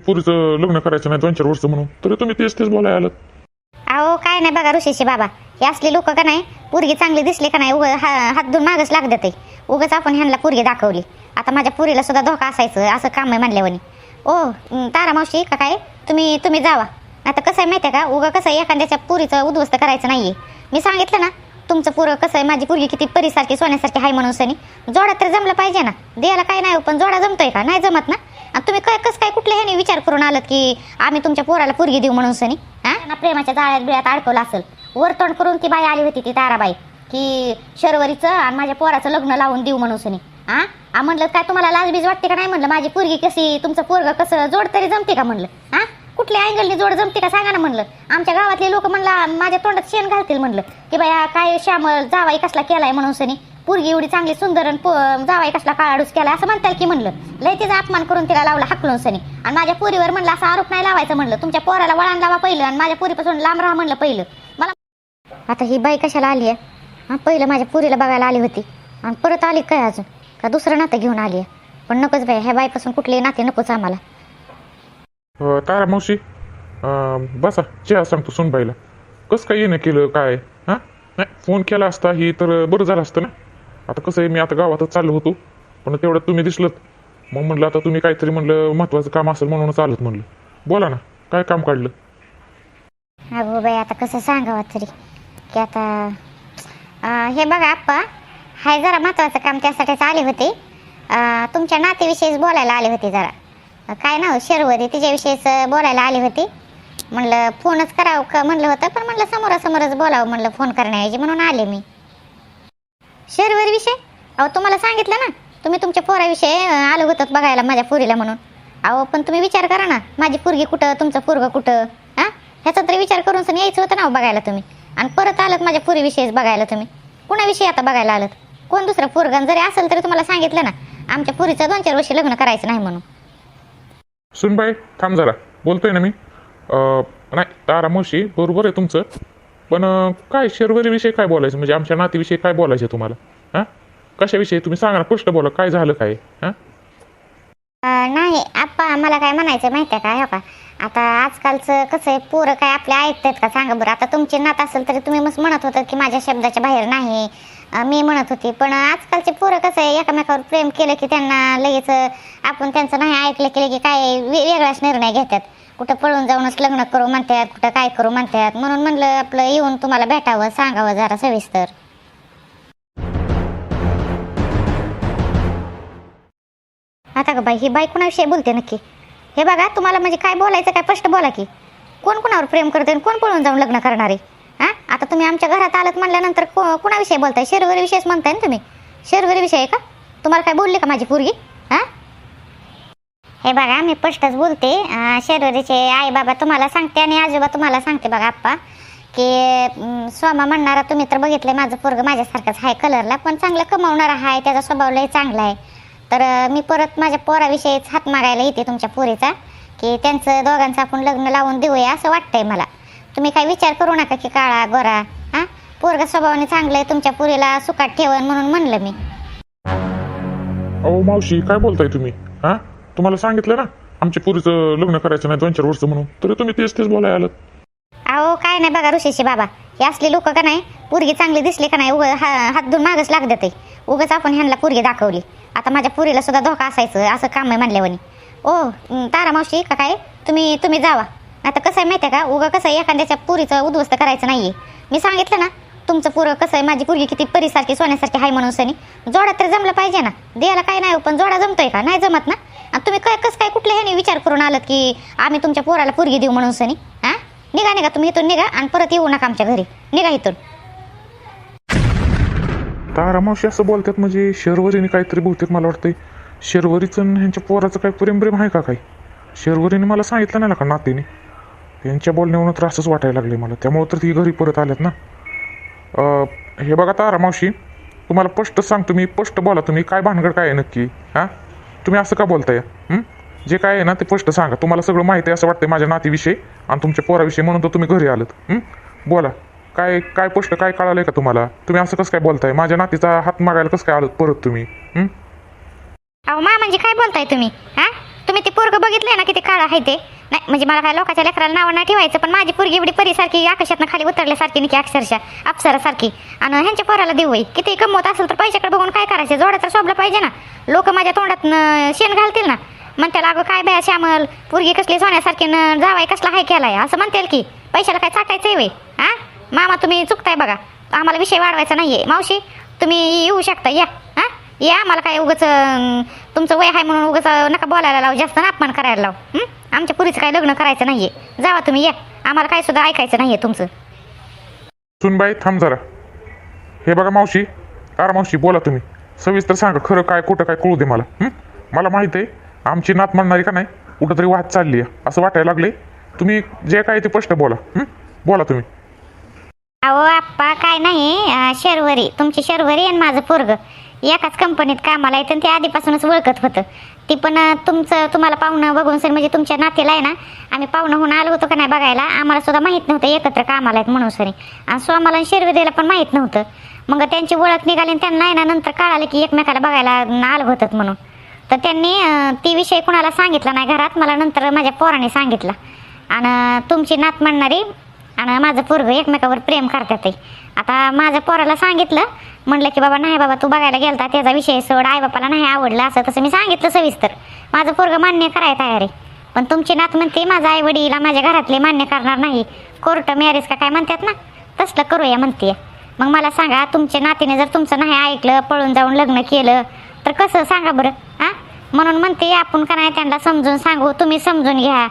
पुरीचं लग्न करायचं नाही दोन चार वर्ष म्हणून तरी तुम्ही तेच तेच बोलायला आलात. अहो काय नाही बघा ऋषीशी बाबा. हे असले लोक का नाही? पोरगी चांगली दिसली का नाही? उग हात धुवून मागच लागत ते उगच आपण ह्यांना पोरगी दाखवली. आता माझ्या पुरीला सुद्धा धोका असायचं असं काम आहे म्हणल्यावानी. ओ अं, तारा मावशी का काय? तुम्ही तुम्ही जावा. आता कसं आहे माहिती आहे का? उगा कसं आहे एखाद्याच्या पुरीचं उद्ध्वस्त करायचं नाहीये. मी सांगितलं ना तुमचं पुरं कसं आहे? माझी पुरगी किती परीसारखी सोन्यासारखी आहे म्हणून सनी. जोडा तर जमलं पाहिजे ना. द्यायला काय नाही हो, पण जोडा जमतोय का? नाही जमत ना? आणि तुम्ही काय कसं काय कुठल्या ह्याने विचार करून आलात की आम्ही तुमच्या पोराला पुरगी देऊ म्हणून सनी? हा? प्रेमाच्या जाळ्यात बिळ्यात अडकवलं असेल. वरतोंड करून ती बाई आली होती ती ताराबाई की शर्वरीचं आणि माझ्या पोराचं लग्न लावून देऊ म्हणून सनी. हा? म्हणलं काय तुम्हाला लाजबीज वाटते का नाही? म्हणलं माझी पोरगी कशी तुमचं पोरग कसं जोड तरी जमते का? म्हणलं. हा? कुठल्या अँगलनी जोड जमते का सांगा ना म्हणलं. आमच्या गावातले लोक म्हणला माझ्या तोंडात शेण घालतील. म्हणलं की बाया काय श्यामल जावाई कसला केलाय म्हणून सनी? पोरगी एवढी चांगली सुंदर आणि कसला काळाडूस केला असं म्हणताल की म्हणलं. लय तिचा अपमान करून तिला लावला हाकलून सनी आणि माझ्या पोरीवर म्हणलं असा आरोप नाही लावायचं म्हणलं. तुमच्या पोराला वळण लावा पहिलं आणि माझ्या पोरीपासून लांब राहा म्हणलं पहिलं. मला आता ही बाई कशाला आली आहे? पहिलं माझ्या पुरीला बघायला आली होती. आणि परत आली काय अजून? का दुसरं नातं घेऊन आली आहे? पण नकोच बाई ह्या बाईपासून कुठले नाते नकोच आम्हाला. तारा मावशी बसा चहा सांगतो सुनबाईला. कसं काय येणं केलं काय? हां? नाही फोन केला असता ही तर बरं झालं असतं ना? आता कसं आहे मी आता गावातच चाललो होतो पण तेवढ्यात तुम्ही दिसलत. मग म्हणलं आता तुम्ही काहीतरी म्हणलं महत्त्वाचं काम असेल म्हणून चालत म्हणलं. बोला ना काय काम काढलं? अगो बाई आता कसं सांगावं तरी. की आता अं, हे बघा आप्पा हाय जरा महत्वाचं काम त्यासाठीच आले होते. अं, तुमच्या नातेविषयीच बोलायला आले होते जरा. अं, काय नाव शर्वरी तिच्याविषयीच अं, बोलायला आले होते. म्हणलं फोनच करावं का? म्हणलं होतं पण म्हणलं समोरासमोरच बोलावं म्हणलं फोन करण्याऐवजी म्हणून आले मी. शेरवर विषय? अहो तुम्हाला सांगितलं ना तुम्ही तुमच्या पोराविषयी आलं आलो बघायला माझ्या पोरीला म्हणून. अहो पण तुम्ही विचार करा ना माझी पोरगी कुठं तुमचं पोरगं कुठं हा? ह्याचा तरी विचार करून सण यायचं होतं ना बघायला तुम्ही. आणि परत आलात माझ्या पुरीविषयीच बघायला तुम्ही. कुणाविषयी आता बघायला आलात? कोण दुसरा पोरगण जरी असेल तरी तुम्हाला सांगितलं ना आमच्या पुरीचं दोन चार वर्षी लग्न करायचं नाही म्हणून. सुनबाई थांब जरा. बोलतोय ना मी? नाही तारा मावशी बरोबर आहे तुमचं. पण काय शर्वरीविषयी काय बोलायचं? म्हणजे आमच्या नातीविषयी काय बोलायचं तुम्हाला? हां? कशाविषयी? तुम्ही सांगा ना स्पष्ट बोला काय झालं काय? हां? नाही आप्पा मला काय म्हणायचं माहिती आहे का? हो का आता आजकालचं कसं आहे पोरं काय आपल्या ऐकतात का? सांगा बरं. आता तुमची नात असेल तरी तुम्ही मस्त म्हणत होतं की माझ्या शब्दाच्या बाहेर नाही. मी म्हणत होती पण आजकालचे पोरं कसं आहे एकामेकावर प्रेम केलं की त्यांना लगेच आपण त्यांचं नाही ऐकलं केलं की काय वेगळाच निर्णय घेतात. कुठं पळून जाऊनच लग्न करू म्हणतात कुठं काय करू म्हणतात म्हणून म्हणलं आपलं येऊन तुम्हाला भेटावं सांगावं जरा सविस्तर. आता का बाई ही बाई कुणाविषयी बोलते नक्की? हे बघा तुम्हाला म्हणजे काय बोलायचं काय स्पष्ट बोला की. कोण कोणावर प्रेम करते आणि कोण पळून जाऊन लग्न करणारे? हा? आता तुम्ही आमच्या घरात आलात म्हणल्यानंतर को कुणाविषयी बोलताय? शेरवरी विषयच म्हणताय ना तुम्ही. शेरवरी विषय का? तुम्हाला काय बोलले का माझी पोरगी? हे बघा मी स्पष्टच बोलते. शरीरीचे शेरवरीचे आई बाबा तुम्हाला सांगते आणि आजोबा तुम्हाला सांगते बघा आप्पा की स्वामा म्हणणारा तुम्ही तर बघितलंय माझं पोरग माझ्यासारखंच आहे कलरला पण चांगलं कमावणारा आहे त्याचा स्वभाव लय चांगला आहे. तर मी परत माझ्या पोराविषयीच हात मागायला येते तुमच्या पोरीचा की त्यांचं दोघांचं आपण लग्न लावून देऊया असं वाटतंय मला. तुम्ही काय विचार करू नका की काळा गोरा हा? पोरग स्वभावाने चांगलं आहे तुमच्या पोरीला सुखात ठेवन म्हणून म्हणलं मी. अहो मावशी काय बोलताय तुम्ही हां? तुम्हाला सांगितलं ना आमचे पुरीचं लग्न करायचं नाही दोन चार वर्ष म्हणून. तरी तुम्ही तेच तेच बोलायला अहो काय नाही बघा ऋषीशी बाबा. हे असले लोक का नाही पोरगी चांगली दिसली का नाही उग हात धुवून मागच लागत ते आपण ह्यांना पोरगी दाखवली. आता माझ्या पोरीला सुद्धा धोका असायचं असं काम आहे म्हणल्यावानी. ओ अं, तारा मावशी का काय? तुम्ही तुम्ही जावा. आता कसं आहे माहिती आहे का? उगा कसं आहे एखाद्याच्या पुरीचं उद्ध्वस्त करायचं नाहीये. मी सांगितलं ना तुमचं पोरं कसं आहे माझी पोरगी किती परीसारखी सोन्यासारखी आहे म्हणून सनी. जोडा तर जमलं पाहिजे ना. द्यायला काय नाही हो, पण जोडा जमतोय का? नाही जमत ना? आणि तुम्ही काय कसं काय कुठल्या ह्याने विचार करून आलात की आम्ही तुमच्या पोराला पोरगी देऊ म्हणून सनी? हा? निघा निघा तुम्ही इथून निघा आणि परत येऊ नका आमच्या घरी. निघा इथून. तारा मावशी असं बोलतात म्हणजे शर्वरीने काहीतरी बहुतेक मला वाटतंय. शर्वरीचं आणि ह्यांच्या पोराचं काय प्रेम प्रेम आहे का काही शर्वरीने मला सांगितलं नाही ना का नातीने? यांच्या बोलण्यावरून तर असंच वाटायला लागले मला. त्यामुळे तर ती घरी परत आल्यात ना. हे बघा तारा मावशी तुम्हाला स्पष्ट सांगतो मी स्पष्ट बोला तुम्ही काय भानगड काय आहे नक्की? हां? तुम्ही असं का बोलताय? जे काय आहे ना ते स्पष्ट सांगा. तुम्हाला सगळं माहिती आहे असं वाटतंय माझ्या नातीविषयी आणि तुमच्या पोराविषयी म्हणून तर तुम्ही घरी आलत. बोला. काय काय स्पष्ट काय कळालंय का तुम्हाला? तुम्ही असं कसं काय बोलताय? माझ्या नातीचा हात मागायला कसं काय आलं परत तुम्ही? अहो मा म्हणजे काय बोलताय तुम्ही? हा? तुम्ही ते पोरग बघितलंय ना किती काळ आहे ते? नाही म्हणजे मला काय लोकांच्या लेकराला नावं नाही ठेवायचं पण माझी पोरगी एवढी परीसारखी आकाशातनं खाली उतरल्यासारखी निकी अक्षरशः अप्सरासारखी. आणि ह्यांच्या पोराला देऊ आहे किती कमवत असेल तर पैशाकडे बघून काय करायचं? जोडा तर शोभलं पाहिजे ना. लोक माझ्या तोंडात शेण घालतील ना. म्हणतील अगं काय बया श्यामल पोरगी कसली सोन्यासारखी न जावाय कसला हाय केलाय? असं म्हणतील की. पैशाला काय चाटायचंय वय हा? मामा तुम्ही चुकताय बघा. आम्हाला विषय वाढवायचा नाही आहे मावशी तुम्ही येऊ शकता या हा? या आम्हाला काय उगाच तुमचं वय आहे म्हणून उगाच नका बोलायला लावू जास्त ना अपमान करायला लावू हं? आमच्या पुरीचं काय लग्न करायचं नाहीये. जावा तुम्ही या. आम्हाला काय सुद्धा ऐकायचं नाहीये तुमचं. सुनबाई थांब जरा. हे बघा मावशी. अरे मावशी बोला तुम्ही. सविस्तर सांगा खरं काय कुठं काय कळू दे मला. हं? मला माहीत आहे आमची नात म्हणणारी का नाही कुठंतरी वाद चालली आहे. असं वाटायला लागले तुम्ही जे काय ते प्रश्न बोला. हं? बोला तुम्ही. अहो आप्पा काय नाही अं, शर्वरी. तुमची शर्वरी आणि माझं पोरग. एकाच कंपनीत कामाला येतं आणि ते आधीपासूनच ओळखत होतं. ती पण तुमचं तुम्हाला पाहुणं बघून सर म्हणजे तुमच्या नातेला आहे ना आम्ही पाहुणं होऊन आलो होतो का नाही बघायला आम्हाला सुद्धा माहीत नव्हतं एकत्र कामाला आहेत म्हणून सरी. आणि स्वामाला आणि पण माहीत नव्हतं. मग त्यांची ओळख निघाली आणि त्यांना आहे ना नंतर कळालं की एकमेकाला बघायला आलं होतं म्हणून. तर त्यांनी ती विषय कुणाला सांगितला नाही घरात मला नंतर माझ्या पोराने सांगितला. आणि तुमची नात म्हणणारी आणि माझं पोरग एकमेकावर प्रेम करतात आता माझ्या पोराला सांगितलं म्हणलं की बाबा नाही बाबा तू बघायला गेलता त्याचा विषय सोड आई बापाला नाही आवडलं असं तसं मी सांगितलं सविस्तर. माझं पोरग मान्य कराय तयार आहे. पण तुमची नात म्हणते माझा आई वडीला माझ्या घरातले मान्य करणार नाही. कोर्ट मॅरेज का काय म्हणतात ना? तसलं करूया म्हणते. मग मला सांगा तुमच्या नातीने जर तुमचं नाही ऐकलं पळून जाऊन लग्न केलं तर कसं सांगा बरं हां? म्हणून म्हणते आपण का नाही त्यांना समजून सांगू? तुम्ही समजून घ्या.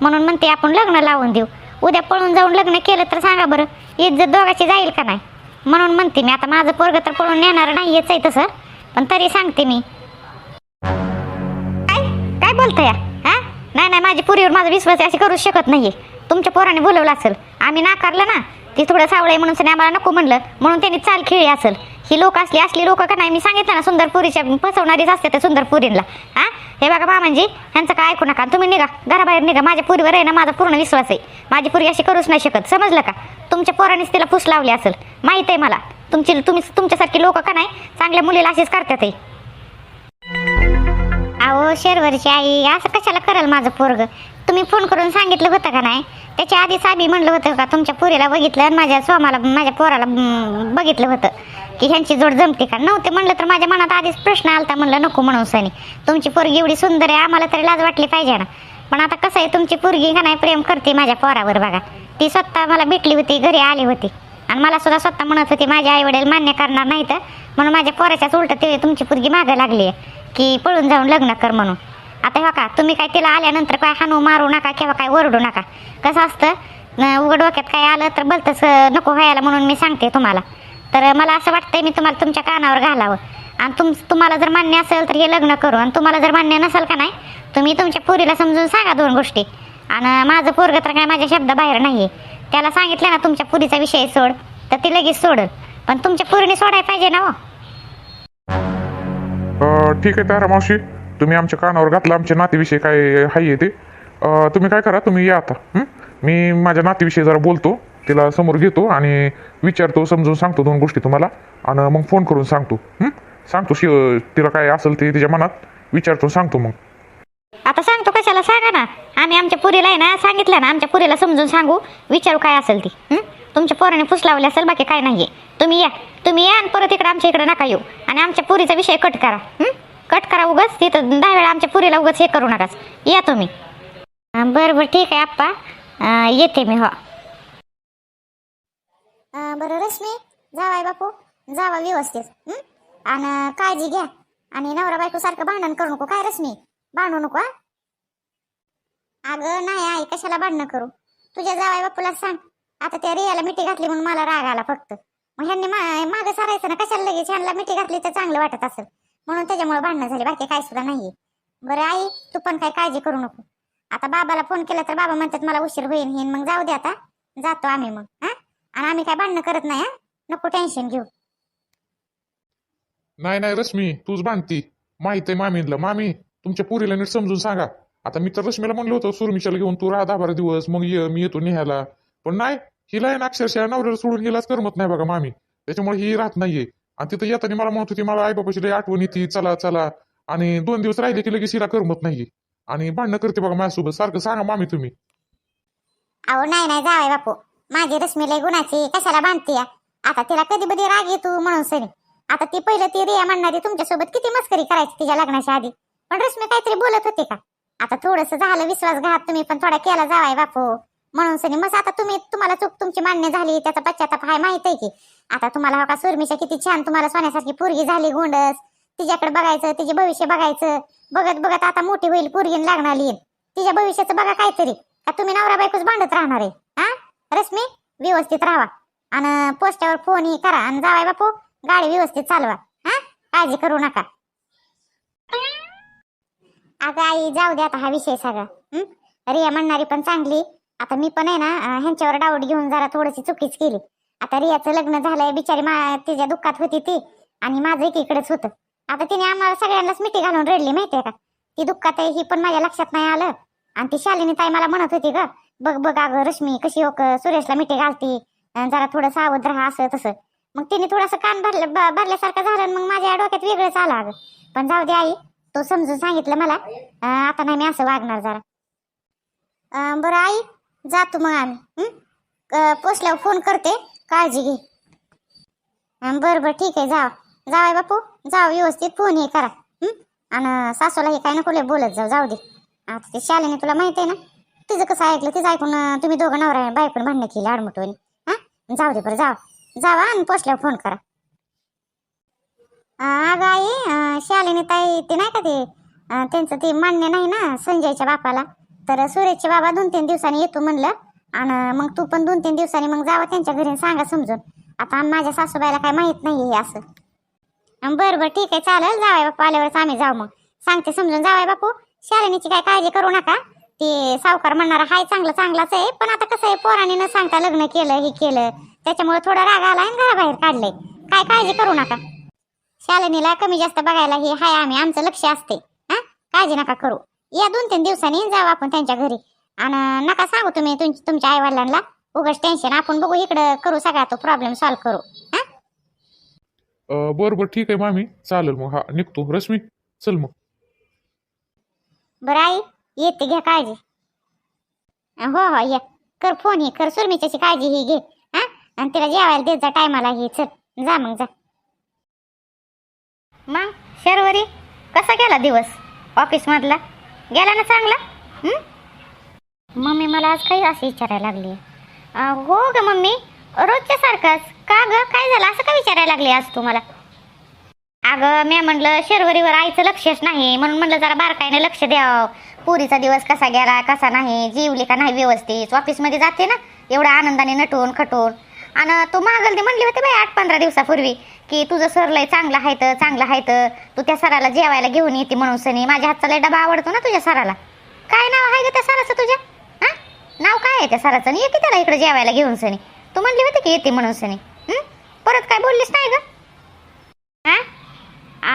म्हणून म्हणते आपण लग्न लावून देऊ. उद्या पळून जाऊन लग्न केलं तर सांगा बरं इज्जत दोघाची जाईल का नाही? म्हणून म्हणते मी आता माझं पोरग तर पळून नेणार नाही आहे तसं. पण तरी सांगते मी. काय काय बोलताय? हा? नाही नाही माझी पुरीवर माझा विश्वास आहे अशी करूच शकत नाहीये. तुमच्या पोराने बोलवलं असेल आम्ही नाकारलं ना ती थोडं सावळे आहे म्हणून सनी आम्हाला नको म्हणलं म्हणून त्यांनी चाल खेळली असेल. ही लोक असली असली लोक का नाही? मी सांगितलं ना सुंदर पुरीच्या फसवणारीच असते त्या सुंदरपुरींना हा? हे बघा मामांजी ह्यांचं काय ऐकू नका. तुम्ही निघा घराबाहेर निघा. माझ्या पुरीवर आहे ना माझा पूर्ण विश्वास आहे. माझी पुरी अशी करूच नाही शकत. समजलं का? तुमच्या पोरानेच तिला फुस लावली असेल. माहीत आहे मला. तुमची तुम्ही तुमच्यासारखी लोक का नाही? चांगल्या मुलीला असेच करतात आहे अहो शेरवरची आई असं कशाला कराल माझं पोरग? तुम्ही फोन करून सांगितलं होतं का नाही? त्याच्या आधीच आम्ही म्हणलं होतं का तुमच्या पुरीला बघितलं आणि माझ्या स्वामाला माझ्या पोराला बघितलं होतं. की ह्यांची जोड जमते का? नव्हते म्हणलं तर माझ्या मनात आधीच प्रश्न आलता म्हणलं नको म्हणून सनी. तुमची पोरगी एवढी सुंदर आहे आम्हाला तरी लाज वाटली पाहिजे ना. पण आता कसं आहे तुमची पोरगी का नाही प्रेम करते माझ्या पोरावर बघा. ती स्वतः मला भेटली होती घरी आली होती. आणि मला सुद्धा स्वतः म्हणत होती माझे आई वडील मान्य करणार नाही तर म्हणून माझ्या पोराच्याच उलट ते तुमची पुरगी मागं लागली आहे की पळून जाऊन लग्न कर म्हणून. आता हो का तुम्ही काय तिला आल्यानंतर काय हाणू मारू नका किंवा काय ओरडू नका. कसं असतं उघड डोक्यात काय आलं तर भलतंच नको व्हायला म्हणून मी सांगते तुम्हाला. तर मला असं वाटतंय मी तुम्हाला तुमच्या कानावर घालावं. आणि तुम तुम्हाला जर मान्य असेल तर हे लग्न करू. आणि तुम्हाला जर मान्य नसेल का नाही तुम्ही तुमच्या पोरीला समजून सांगा दोन गोष्टी. आणि माझं पोरगं तर काय माझ्या शब्द बाहेर नाही आहे त्याला सांगितलं ना तुमच्या पुरीचा विषय सोड. तर ती लगेच सोडल. पण तुमच्या पुरीने सोडायला पाहिजे ना हो. अं, ठीक आहे तारा मावशी. तुम्ही आमच्या कानावर घातलं आमच्या नातीविषयी काय हाय आहे ते. अं, तुम्ही काय करा तुम्ही या आता. हं? मी माझ्या नातीविषयी जरा बोलतो तिला समोर घेतो आणि विचारतो समजून सांगतो दोन गोष्टी तुम्हाला. आणि मग फोन करून सांगतो. हं? सांगतो शि तिला काय असेल ते तिच्या मनात. विचारतो सांगतो मग. आता सांगतो कशाला सांगा ना. आमच्या पुरीला आहे ना सांगितलं ना आमच्या पुरीला समजून सांगू. विचारू काय असेल ती तुमच्या पोराने फुस लावले असेल बाकी काय नाही आहे तुम्ही या तुम्ही या आणि परत इकडे आमच्या इकडे नका येऊ. आणि आमच्या पुरीचा विषय कट करा कट करा उगाच तिथं दहा वेळा आमच्या पुरीला उगाच हे करू नकाच. या तुम्ही. बरं बरं ठीक आहे आप्पा. येते मी हो. बरं रश्मी जावाय बापू. जावा व्यवस्थित आणि काळजी घ्या. आणि नवरा बायको सारखं भांडण करू नको. काय रश्मी? भांडू नको हा? अगं नाही आई कशाला भांडणं करू? तुझ्या जावाय बापूला सांग. आता त्या रियाला मिठी घातली म्हणून मला राग आला फक्त. मग ह्यांनी मागं सारायचं ना कशाला लगेच ह्यांना मिठी घातली तर चांगलं वाटत असेल? म्हणून त्याच्यामुळे भांडणं झाली बाकी काय सुद्धा नाहीये. बरं आई तू पण काय काळजी करू नको. आता बाबाला फोन केला तर बाबा म्हणतात मला उशीर होईल हे मग जाऊ दे आता. जातो आम्ही मग हा? आणि आम्ही काय भांडणं करत नाही हा? नको टेन्शन घेऊ. नाही नाही रश्मी तूच भांडती. माहीत आहे मामीला. मामी तुमच्या पुरीला नीट समजून सांगा. आता मी तर रश्मीला होतं होतो सुरमिशाला घेऊन तू राहा दहा बारा दिवस मग ये मी येतो निहायला पण नाही हिला आहे ना अक्षरशः नवऱ्याला सोडून हिलाच करमत नाही बघा मामी. त्याच्यामुळे ही राहत नाहीये. आणि तिथं येताना मला म्हणत होती मला आई बाबाची लई आठवण येते चला चला. आणि दोन दिवस राहिले की लगेच हिला करमत नाहीये. आणि भांडणं करते बघा माझ्यासोबत सारखं सांगा मामी तुम्ही. अहो नाही नाही जावाय बापू. माझी रश्मीला गुणाची कशाला बांधते आता तिला कधी कधी राग येतो म्हणून सरी आता ती पहिलं ती रिया म्हणणारी तुमच्यासोबत किती मस्करी करायची तिच्या लग्नाच्या आधी? पण रश्मी काहीतरी बोलत होती का? आता थोडस झालं विश्वासघात तुम्ही पण थोडा केला जावाय बापू. म्हणून सनी मग आता तुम्ही तुम्हाला चूक तुमची मान्य झाली त्याचा पश्चाताप हाय माहीत आहे की. आता तुम्हाला हो का सुरमिशा किती छान तुम्हाला सोन्यासारखी पोरगी झाली गोंडस. तिच्याकडे बघायचं तिचे भविष्य बघायचं. बघत बघत आता मोठी होईल पोरगीन लागणार येईल तिच्या भविष्याचं बघा काहीतरी. का तुम्ही नवरा बायकोच भांडत राहणार आहे? हा? रश्मी व्यवस्थित राहा. आणि पोस्टावर फोनही करा. आणि जावाय बापू गाडी व्यवस्थित चालवा. हा? काळजी करू नका. अगं आई जाऊ दे आता हा विषय सगळा. रिया म्हणणारी पण चांगली. आता मी पण आहे ना ह्यांच्यावर डाऊट घेऊन जरा थोडीशी चुकीच केली. आता रियाचं लग्न झालंय बिचारी मा तिच्या दुःखात होती ती आणि माझं एकीकडेच होतं. आता तिने आम्हाला सगळ्यांनाच मिठी घालून रडली माहितीये का? ती दुःखात आहे ही पण माझ्या लक्षात नाही आलं. आणि ती शालिनी ताई मला म्हणत होती ग बघ बघ अगं रश्मी कशी हो क- सुरेशला मिठी घालती. जरा थोडं सावध राहा असं तसं. मग तिने थोडंसं कान भरलं ब- भरल्यासारखं झालं मग माझ्या डोक्यात वेगळंच आलं अगं. पण जाऊ दे आई. तो समजून सांगितलं मला. आता नाही मी असं वागणार जरा. बरं आई जातो मग आम्ही. पोचल्यावर फोन करते. काळजी घे. बरं बरं ठीक आहे जावा. जावाय बापू. जाऊ व्यवस्थित फोन हे करा. आणि सासूला हे काय नको लय बोलत जाऊ. जाऊ दे. आता ते शालेने तुला माहिती आहे ना? तिचं कसं ऐकलं तिचं ऐकून तुम्ही दोघं नवरा बायकून भांडणं केली आडमुटवणी. हां? जाऊ दे बरं जाव. जावा आणि पोचल्यावर फोन करा. अगं आई शालिनी ताई ते नाही का ते? त्यांचं ते मान्य नाही ना संजयच्या बापाला. तर सुरेशचे बाबा दोन तीन दिवसांनी येतो म्हणलं. आणि मग तू पण दोन तीन दिवसांनी मग जावं त्यांच्या घरी सांगा समजून. आता माझ्या सासूबाईला काय माहीत नाही हे असं. बरं बरं ठीक आहे चालेल. जावाय बापू आल्यावरच आम्ही जाऊ मग. सांगते समजून जावाय बापू. शालिनीची काय काळजी करू नका. ते सावकार म्हणणारा हाय चांगलं चांगलाच आहे. पण आता कसं आहे पोराने न सांगता लग्न केलं हे केलं. त्याच्यामुळे थोडा राग आला आणि घराबाहेर काढलंय. काय काळजी करू नका. शालिनीला कमी जास्त बघायला हे हाय आम्ही आमचं लक्ष असते. हा? काळजी नका करू. या दोन तीन दिवसांनी जाऊ आपण त्यांच्या घरी. आणि नका सांगू तुम्ही तुम- तुमच्या आई वडिलांना उगाच टेन्शन आपण बघू इकडं करू सगळा तो प्रॉब्लेम सॉल्व्ह करू. हा? बरं बरं ठीक आहे मामी. चालेल मग. हा निघतो. रश्मी चल मग. बरं आई येते घ्या काळजी. हो हो ये. कर फोन ही कर सुरमीच्याची काळजी ही घे. हा? आणि तिला जेवायला देत जा टायमाला ही. चल जा मग जा. मग शर्वरी? कसा गेला दिवस? ऑफिसमधला गेला ना चांगला? मम्मी मला आज काही अशी विचारायला लागली. हो ग मम्मी. रोजच्या सारखाच. का ग? काय झालं? असं का विचारायला लागली आज तू मला? अगं मी म्हणलं शर्वरीवर आईचं लक्षच नाही. म्हणून म्हणलं जरा बारकाईने लक्ष द्यावं. पुरीचा दिवस कसा गेला कसा नाही जीवली का नाही व्यवस्थित? ऑफिसमध्ये जाते ना एवढ्या आनंदाने नटून खटून. आणि तू महागलती म्हणली होती बाई आठ पंधरा दिवसापूर्वी. की तुझं सर लय चांगलं आहे तर चांगलं आहे तर तू त्या सराला जेवायला घेऊन येते म्हणून सनी. माझ्या हातचा लय डबा आवडतो ना तुझ्या सराला. काय नाव आहे ग त्या सराचं तुझ्या? हा? नाव काय आहे त्या सराचं? आणि येते त्याला इकडे जेवायला घेऊन सनी. तू म्हणली होती की येते म्हणून सनी. परत काय बोललीस नाही ग? हां?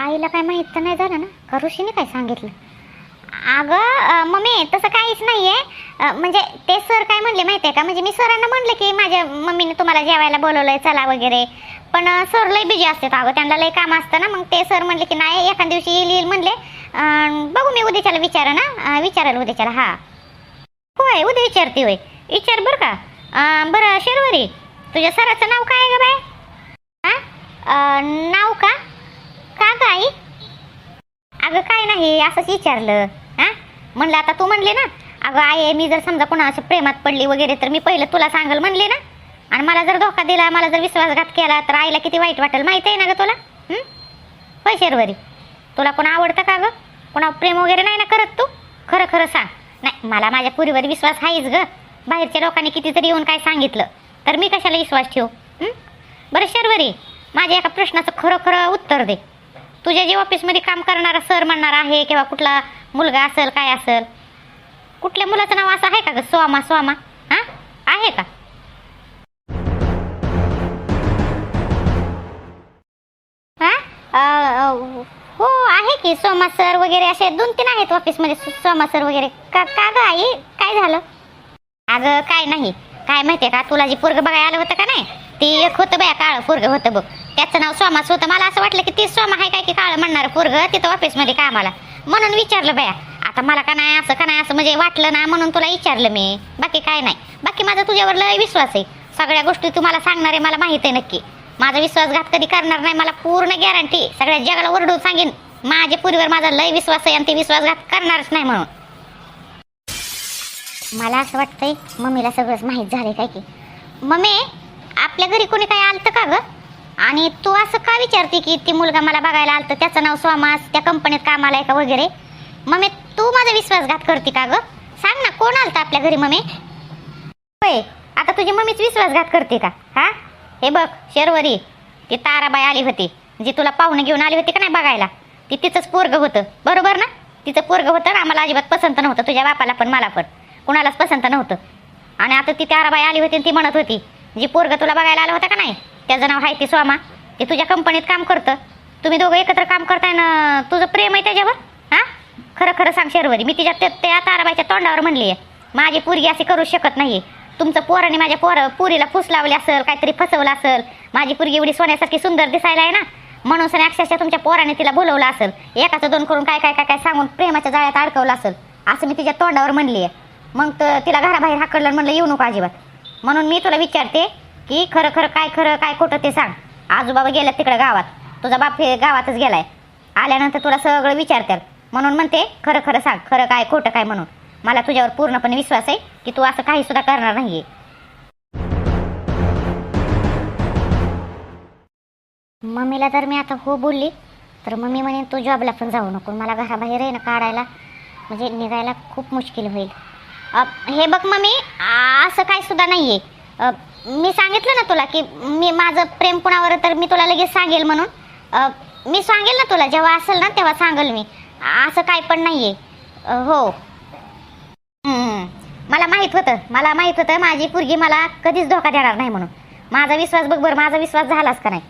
आईला काय माहीत तर नाही झालं ना? का ऋषीने काय सांगितलं? अगं मम्मी तसं काहीच नाही आहे म्हणजे ते सर काय म्हणले माहिती आहे का? म्हणजे मी सरांना म्हणलं की माझ्या मम्मीने तुम्हाला जेवायला बोलवलं आहे चला वगैरे. पण सर लय बिजी असतात अगं. त्यांना लय काम असतं ना. मग ते सर म्हणले की नाही एखाद दिवशी येईल येईल म्हणले. बघू मी उद्याच्याला विचारा ना अं, विचाराल उद्याच्याला हा. होय उद्या विचारते होय. विचार बरं का. बरं शेरवरी तुझ्या सराचं नाव काय आहे ग बाय हा? नाव का? का ग आई? अगं काय नाही असंच विचारलं. हां? म्हणलं आता तू म्हणले ना. अगं आई मी जर समजा कोणाच्या प्रेमात पडली वगैरे तर मी पहिलं तुला सांगल म्हणले ना. आणि मला जर धोका दिला मला जर विश्वासघात केला तर आईला किती वाईट वाटेल माहिती आहे ना ग तुला? होय शेरवरी. तुला कोण आवडतं का ग? कोणा प्रेम वगैरे नाही ना करत तू? खरं खरं सांग. नाही मला माझ्या पुरीवर विश्वास आहेच ग. बाहेरच्या लोकांनी कितीतरी येऊन काय सांगितलं तर मी कशाला विश्वास ठेवू? बरं शर्वरी माझ्या एका प्रश्नाचं खरं खरं उत्तर दे. तुझ्या जे ऑफिसमध्ये काम करणारा सर म्हणणार आहे किंवा कुठला मुलगा असेल काय असेल कुठल्या मुलाचं नाव असं आहे का ग? स्वामा स्वामा हां? आहे का? सोमा सर वगैरे असे दोन तीन आहेत ऑफिसमध्ये सोमा सर वगैरे. का का ग आई? काय झालं? अगं काय नाही. काय माहितीये का? तुला जी पोरग बघायला आलं होतं का नाही? ते एक होतं बाया काळ पोरग होतं बघ. त्याचं नाव सोमास होतं. मला असं वाटलं की ती सोमा आहे काय की काळ म्हणणार पोरग तिथं ऑफिसमध्ये कामाला. म्हणून विचारलं बाया. आता मला का नाही असं का नाही असं म्हणजे वाटलं ना म्हणून तुला विचारलं मी. बाकी काय नाही. बाकी माझा तुझ्यावर लय विश्वास आहे. सगळ्या गोष्टी तुम्हाला सांगणार आहे मला माहिती आहे नक्की. माझा विश्वासघात कधी करणार नाही मला पूर्ण गॅरंटी सगळ्या जगाला ओरडून सांगेन. माझे पूर्वीवर माझा लय विश्वास आहे आणि ते विश्वासघात करणारच नाही म्हणून. मला असं वाटतंय मम्मीला सगळंच माहीत झालंय काय की. मम्मी आपल्या घरी कोणी काय आलतं का ग? आणि तू असं का विचारते की ती मुलगा मला बघायला आलतं त्याचं नाव स्वामास त्या कंपनीत कामाला आहे का वगैरे? मम्मी तू माझा विश्वासघात करते का ग? सांग ना कोण आलतं आपल्या घरी मम्मी? होय आता तुझी मम्मीच विश्वासघात करते का? हा? हे बघ शेरवरी ती ताराबाई आली होती जी तुला पाहुणे घेऊन आली होती का नाही बघायला? ती तिचंच पोरग होतं. बरोबर ना? तिचं पोरग होतं ना आम्हाला अजिबात पसंत नव्हतं. तुझ्या बापाला पण मला पण. कुणालाच पसंत नव्हतं. आणि आता ती ताराबाई आली होती आणि ती म्हणत होती जी पोरग तुला बघायला आलं होतं का नाही? त्याचं नाव आहे ती स्वामा ते तुझ्या कंपनीत काम करतं. तुम्ही दोघं एकत्र काम करताय ना तुझं प्रेम आहे त्याच्यावर? हां? खरं खरं सांग शेरवरी. मी तिच्या त्या- त्या ताराबाईच्या तोंडावर म्हणली आहे. माझी पोरगी अशी करू शकत नाही तुमचं पोराने माझ्या पोर पुरीला फुस लावली असेल काहीतरी फसवलं असेल. माझी पोरगी एवढी सोन्यासारखी सुंदर दिसायला आहे ना म्हणून सर अक्षरशः तुमच्या पोराने तिला बोलवलं असेल. एकाचं दोन करून काय काय काय काय सांगून प्रेमाच्या जाळ्यात अडकवलं असेल. असं मी तिच्या तोंडावर म्हणली आहे मग तर तिला घराबाहेर हाकडलं म्हणलं येऊ नको अजिबात. म्हणून मी तुला विचारते की खरं खरं काय खरं काय खोटं ते सांग. आजोबाबा गेल्यात तिकडं गावात. तुझा बाप हे गावातच गेलाय. आल्यानंतर तुला सगळं विचारतात म्हणून म्हणते खरं खरं सांग. खरं काय खोटं काय म्हणून. मला तुझ्यावर पूर्णपणे विश्वास आहे की तू असं काही सुद्धा करणार आहे मम्मीला जर मी आता हो बोलली तर मम्मी म्हणे तू जॉबला पण जाऊ नको. मला घराबाहेर आहे ना काढायला. म्हणजे निघायला खूप मुश्किल होईल. अ, हे बघ मम्मी आ, असं काय सुद्धा नाही आहे मी सांगितलं ना तुला की मी माझं प्रेम कुणावर तर मी तुला लगेच सांगेल म्हणून. अ, मी सांगेल ना तुला जेव्हा असेल ना तेव्हा सांगेल मी. असं काय पण नाही आहे हो. हम्म. मला माहीत होतं मला माहीत होतं माझी पोरगी मला कधीच धोका देणार नाही म्हणून. माझा विश्वास बघ बरं माझा विश्वास झालाच का नाही?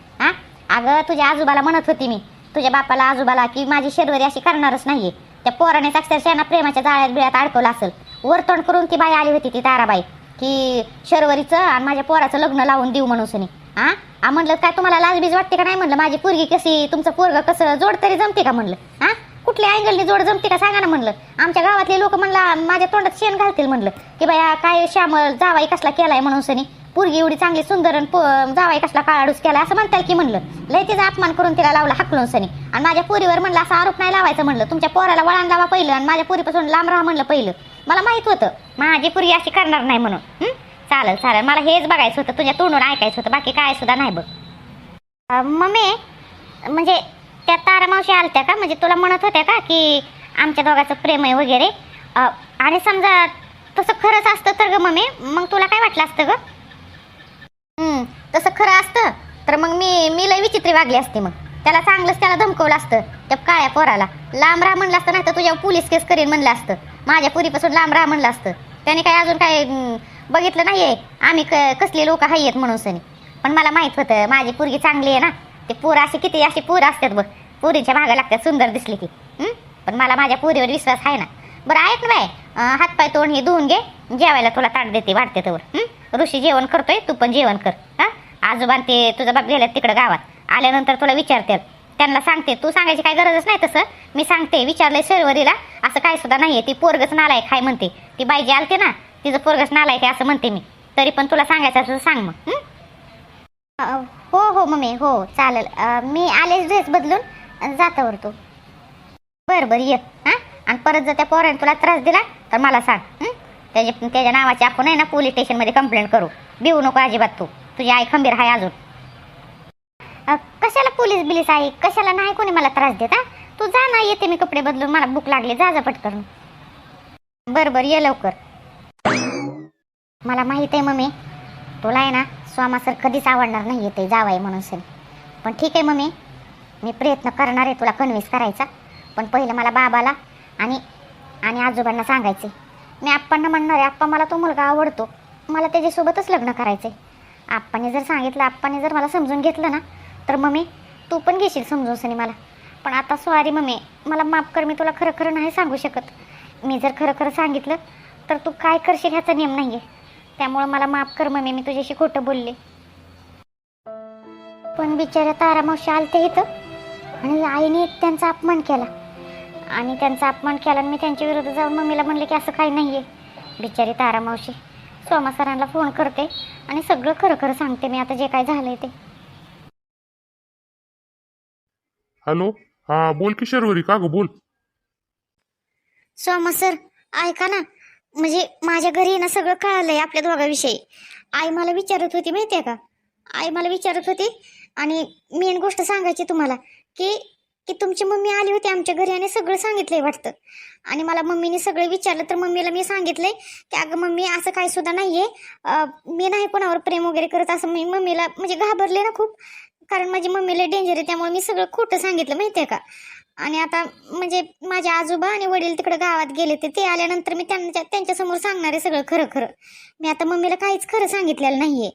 अगं तुझ्या आजोबाला म्हणत होती मी. तुझ्या बापाला आजोबाला की माझी शेरवरी अशी करणारच नाहीये. त्या पोराने अक्षरशः ना प्रेमाच्या जाळ्यात बिळ्यात अडकवलं असेल. वरतोंड करून ती बाई आली होती ती ताराबाई. की शर्वरीचं आणि माझ्या पोराचं लग्न लावून देऊ म्हणून सनी. हां आ म्हणलं काय तुम्हाला लाजबीज वाटते का नाही? म्हणलं माझी पोरगी कशी तुमचं पोरग कसं जोड तरी जमते का? म्हणलं. हा कुठल्या अँगलने जोड जमते का सांगा ना म्हणलं. आमच्या गावातले लोक म्हणला माझ्या तोंडात शेण घालतील. म्हणलं. की बाया काय श्यामल जावाई कसला केलाय? म्हणून सनी. पोरगी एवढी चांगली सुंदर आणि पो- कसला काळाडूस केला असं म्हणताल की म्हणलं. लय तिचा अपमान करून तिला लावला हाकलून सनी. आणि माझ्या पोरीवर म्हणलं असा आरोप नाही लावायचं म्हणलं. तुमच्या पोराला वळण लावा पहिलं आणि माझ्या पोरीपासून लांब राहा म्हणलं पहिलं. मला माहीत होतं माझी पोरगी अशी करणार नाही म्हणून. चालेल चालेल. मला हेच बघायचं होतं तुझ्या तोंडून ऐकायचं होतं. बाकी काय सुद्धा नाही बघ. मम्मी म्हणजे त्या तारा मावशी आलत्या का? म्हणजे तुला म्हणत होत्या का की आमच्या दोघाचं प्रेम आहे वगैरे? आणि समजा तसं खरंच असतं तर ग मम्मी मग तुला काय वाटलं असतं ग? तसं खरं असतं. तर मग मी मी लय विचित्री वागली असते मग. त्याला चांगलंच त्याला धमकवलं असतं. त्या काळ्या पोराला. लांब राहा म्हणलं असतं नाही तर तुझ्या पोलीस केस करीन म्हणलं असतं. माझ्या पुरीपासून लांब राहा म्हणलं असतं. त्याने काय अजून काय बघितलं नाही आहे आम्ही क कसले लोक आहेत म्हणून सनी. पण मला माहीत होतं माझी पोरगी चांगली आहे ना. ते पोरं अशी किती अशी पोरं असतात बघ. पोरींच्या मागं लागतात सुंदर दिसली की पण मला माझ्या पोरीवर विश्वास आहे ना. बरं ऐक ना बाय हातपाय तोंड हे धुवून घे. जेवायला तुला ताट देते वाढते तर ऋषी जेवण करतोय तू पण जेवण कर हा? आजोबा ते तुझा बाप गेल्यात तिकडं गावात. आल्यानंतर तुला विचारते. त्यांना सांगते तू सांगायची काय गरजच नाही तसं. मी सांगते विचारलंय शर्वरीला असं काय सुद्धा नाहीये ती पोरगच नालायक काय म्हणते. ती बाई जी आलते ना तिचं पोरगच नालायक आहे असं म्हणते मी. तरी पण तुला सांगायचं असं सांग मग हं? हो हो मम्मी हो चालेल. मी आलेच ड्रेस बदलून जातो वर तू. बरं बरं ये. हां? आणि परत जर त्या पोराने तुला त्रास दिला तर मला सांग त्याचे त्याच्या नावाची आपण आहे ना पोलीस स्टेशनमध्ये कंप्लेंट करू. बिऊ नको अजिबात तू. तुझी आई खंबीर आहे अजून. कशाला पोलीस बिलीस आहे? कशाला नाही कोणी मला त्रास देत हा? तू जा ना येते मी कपडे बदलून. मला भूक लागली जा जा पटकन बरं बरं ये लवकर. मला माहीत आहे मम्मी तुला आहे ना स्वामा सर कधीच आवडणार नाही ते जावाय म्हणून सर पण ठीक आहे मम्मी मी प्रयत्न करणार आहे तुला कन्व्हिन्स करायचा. पण पहिलं मला बाबाला आणि आणि आजोबांना सांगायचे मी आप्पांना म्हणणार आहे आप्पा मला तो मुलगा आवडतो. मला त्याच्यासोबतच लग्न करायचं आहे आप्पाने जर सांगितलं आप्पाने जर मला समजून घेतलं ना तर मम्मी तू पण घेशील समजून सनी मला. पण आता सॉरी मम्मी मला माफ कर मी तुला खरं खरं नाही सांगू शकत. मी जर खरं खरं सांगितलं तर तू काय करशील ह्याचा नियम नाही आहे त्यामुळं मला माफ कर मम्मी मी तुझ्याशी खोटं बोलले. पण बिचाऱ्या तारामावशी आलते इथं आणि आईने त्यांचा अपमान केला. आणि त्यांचा अपमान केला आणि मी त्यांच्या विरोधात जाऊन मम्मीला म्हणले की असं काही नाही आहे बिचारी तारा मावशी. सोमा सरांना फोन करते आणि सगळं खरं खरं सांगते मी. आता जे काय झालंय ते. हॅलो? हा बोल की शर्वरी का ग बोल. सोमा सर ऐका ना. म्हणजे माझ्या घरी ना सगळं कळालंय आपल्या दोघाविषयी. आई मला विचारत होती माहितीये का? आई मला विचारत होती आणि मेन गोष्ट सांगायची तुम्हाला की की तुमची मम्मी आली होती आमच्या घरी आणि सगळं सांगितलंय वाटतं. आणि मला मम्मीने सगळं विचारलं तर मम्मीला मी सांगितलंय की अगं मम्मी असं काही सुद्धा नाहीये. मी नाही कोणावर प्रेम वगैरे करत. असं मी मम्मीला म्हणजे घाबरले ना खूप. कारण माझी मम्मीला डेंजर आहे त्यामुळे मी सगळं खोटं सांगितलं माहितीये का? आणि आता म्हणजे माझे आजोबा आणि वडील तिकडे गावात गेले ते ते आल्यानंतर मी त्यांच्या त्यांच्यासमोर सांगणार आहे सगळं खरं खरं. मी आता मम्मीला काहीच खरं सांगितलेलं नाहीये.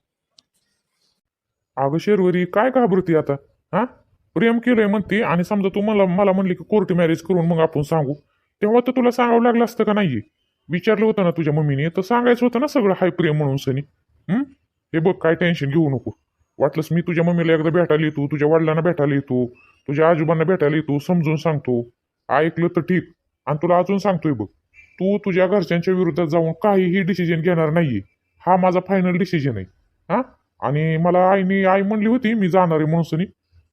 अगं शेरवरी काय घाबरती आता? हा? प्रेम केलंय म्हणते आणि समजा तू मला मला म्हणली की कोर्ट मॅरेज करून मग आपण सांगू. तेव्हा तर तुला सांगावं लागलं असतं का नाही विचारलं होतं ना तुझ्या मम्मीने. तर सांगायचं होतं ना सगळं हाय प्रेम म्हणून सनी. हे? बघ काय टेन्शन घेऊ नको. वाटलंस मी तुझ्या मम्मीला एकदा भेटायला येतो तुझ्या वडिलांना भेटायला येतो तुझ्या आजोबांना भेटायला येतो समजून सांगतो. ऐकलं तर ठीक. आणि तुला अजून सांगतोय बघ तू तुझ्या घरच्यांच्या विरोधात जाऊन काहीही डिसिजन घेणार नाहीये. हा माझा फायनल डिसिजन आहे. हा? आणि मला आईने आई म्हणली होती मी जाणार आहे म्हणून सनी.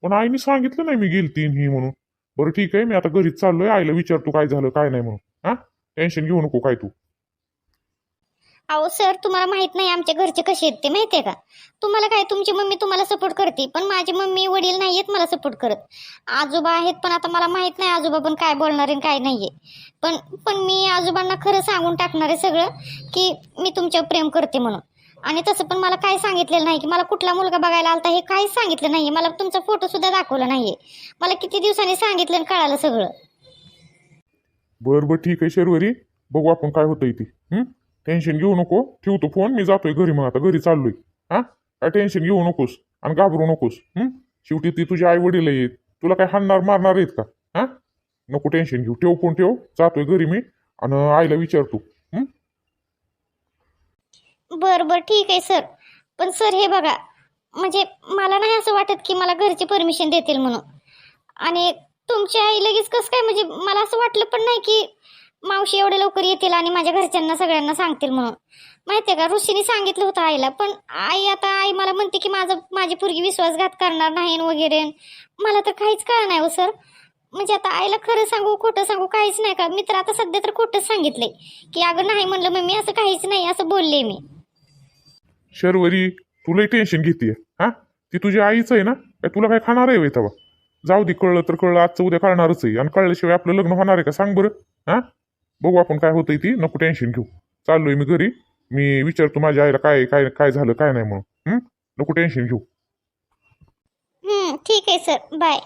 पण आईने सांगितलं नाही मी गेलती ही म्हणून. बरं ठीक आहे मी आता घरीच चाललोय आईला विचारतो काय झालं काय नाही म्हणून. हा? टेन्शन घेऊ नको काय तू. अहो सर तुम्हाला माहीत नाही आमच्या घरचे कसे आहेत ते माहितीये का? तुम्हाला काय तुमची मम्मी तुम्हाला सपोर्ट करते पण माझी मम्मी वडील नाही आहेत मला सपोर्ट करत. आजोबा आहेत पण आता मला माहीत नाही आजोबा पण काय बोलणार आहे आणि काय नाहीये. पण पण मी आजोबांना खरं सांगून टाकणार आहे सगळं की मी तुमच्यावर प्रेम करते म्हणून. आणि तसं पण मला काय सांगितलेलं नाही की मला कुठला मुलगा बघायला आलता हे काहीच सांगितलं नाही. मला तुमचा फोटो सुद्धा दाखवला नाही. मला किती दिवसांनी सांगितलं आणि कळालं सगळं. बरं बरं ठीक आहे शर्वरी. बघू आपण काय होतं इथे टेन्शन घेऊ नको. ठेवतो फोन मी जातोय घरी मग आता. घरी चाललोय. हा? काय टेन्शन घेऊ नकोस. आणि घाबरू नकोस. शेवटी ती तुझे आई वडील आहेत. तुला काय हाणणार मारणार आहेत का? हा? नको टेन्शन घेऊ. ठेव फोन ठेव. जातोय घरी मी. आणि आईला विचारतो बरं बरं ठीक आहे सर पण सर हे बघा म्हणजे मला नाही असं वाटत की मला घरचे परमिशन देतील म्हणून. आणि तुमची आई लगेच कसं काय म्हणजे मला असं वाटलं पण नाही की मावशी एवढे लवकर येतील आणि माझ्या घरच्यांना सगळ्यांना सांगतील म्हणून. माहिती आहे का ऋषीने सांगितलं होतं आईला पण आई आता आई मला म्हणते की माझं माझी पोरगी विश्वासघात करणार नाही वगैरे. मला तर काहीच कळ नाही हो सर म्हणजे आता आईला खरं सांगू खोटं सांगू काहीच नाही का? मी तर आता सध्या तर खोटंच सांगितलंय की अगं नाही म्हणलं मग मी असं काहीच नाही असं बोलले मी. शर्वरी तुलाही टेन्शन घेते हा? ती तुझ्या आईच आहे ना? काय तुला काय खाणार आहे तेव्हा? जाऊ दे कळलं तर कळलं आजचं उद्या कळणारच आहे. आणि कळल्याशिवाय आपलं लग्न होणार आहे का? सांग बरं. हा? बघू आपण काय होतंय ती. नको टेन्शन घेऊ. चाललोय मी घरी. मी विचारतो माझ्या आईला काय काय काय झालं काय नाही म्हणून. नको टेन्शन घेऊ. ठीक आहे सर बाय